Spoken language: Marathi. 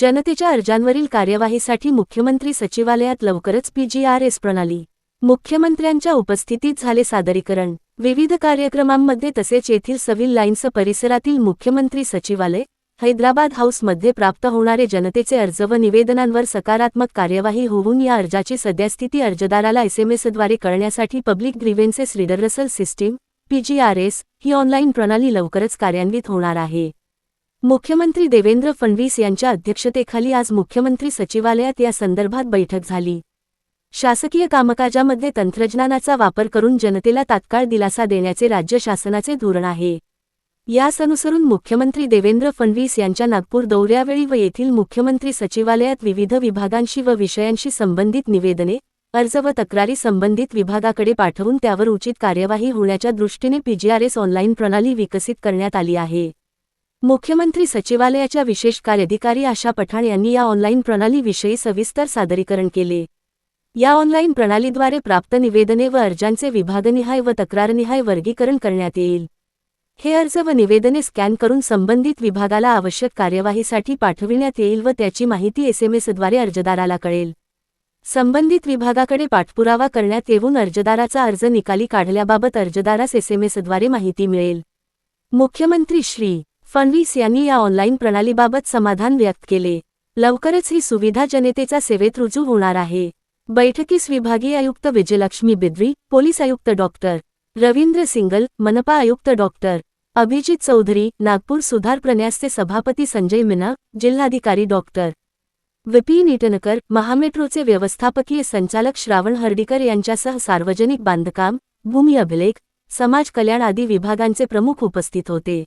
जनतेच्या अर्जांवरील कार्यवाहीसाठी मुख्यमंत्री सचिवालयात लवकरच पीजीआरएस प्रणाली. मुख्यमंत्र्यांच्या उपस्थितीत झाले सादरीकरण. विविध कार्यक्रमांमध्ये तसेच येथील सव्हिल लाईन्स परिसरातील मुख्यमंत्री सचिवालय हैदराबाद हाऊसमध्ये प्राप्त होणारे जनतेचे अर्ज व निवेदनांवर सकारात्मक कार्यवाही होऊन या अर्जाची सद्यस्थिती अर्जदाराला एसएमएसद्वारे कळण्यासाठी public grievances redressal system PGRS ही ऑनलाईन प्रणाली लवकरच कार्यान्वित होणार आहे. मुख्यमंत्री देवेंद्र फडणवीस यांच्या अध्यक्षतेखाली आज मुख्यमंत्री सचिवालयात या संदर्भात बैठक झाली. शासकीय कामकाजामध्ये तंत्रज्ञानाचा वापर करून जनतेला तात्काळ दिलासा देण्याचे राज्य शासनाचे धोरण आहे. यास अनुसरून मुख्यमंत्री देवेंद्र फडणवीस यांच्या नागपूर दौऱ्यावेळी व येथील मुख्यमंत्री सचिवालयात विविध विभागांशी व विषयांशी संबंधित निवेदने अर्ज व तक्रारी संबंधित विभागाकडे पाठवून त्यावर उचित कार्यवाही होण्याच्या दृष्टीने पीजीआरएस ऑनलाईन प्रणाली विकसित करण्यात आली आहे. मुख्यमंत्री सचिवालयाच्या विशेष कार्याधिकारी आशा पठाण यांनी या ऑनलाईन प्रणालीविषयी सविस्तर सादरीकरण केले. या ऑनलाईन प्रणालीद्वारे प्राप्त निवेदने व अर्जांचे विभागनिहाय व तक्रारनिहाय वर्गीकरण करण्यात येईल. हे अर्ज व निवेदने स्कॅन करून संबंधित विभागाला आवश्यक कार्यवाहीसाठी पाठविण्यात येईल व त्याची माहिती एसएमएसद्वारे अर्जदाराला कळेल. संबंधित विभागाकडे पाठपुरावा करण्यात येऊन अर्जदाराचा अर्ज निकाली काढल्याबाबत अर्जदारास एसएमएसद्वारे माहिती मिळेल. मुख्यमंत्री श्री. फडणवीस यांनी या ऑनलाईन प्रणालीबाबत समाधान व्यक्त केले. लवकरच ही सुविधा जनतेचा सेवेत रुजू होणार आहे. बैठकीस विभागीय आयुक्त विजयलक्ष्मी बिद्री पोलीस आयुक्त डॉक्टर रवींद्र सिंगल मनपा आयुक्त डॉक्टर अभिजित चौधरी नागपूर सुधार प्रन्यासचे सभापती संजय मिना जिल्हाधिकारी डॉक्टर विपिन इटनकर महामेट्रोचे व्यवस्थापकीय संचालक श्रावण हर्डीकर यांच्यासह सार्वजनिक बांधकाम भूमी अभिलेख समाज कल्याण आदी विभागांचे प्रमुख उपस्थित होते.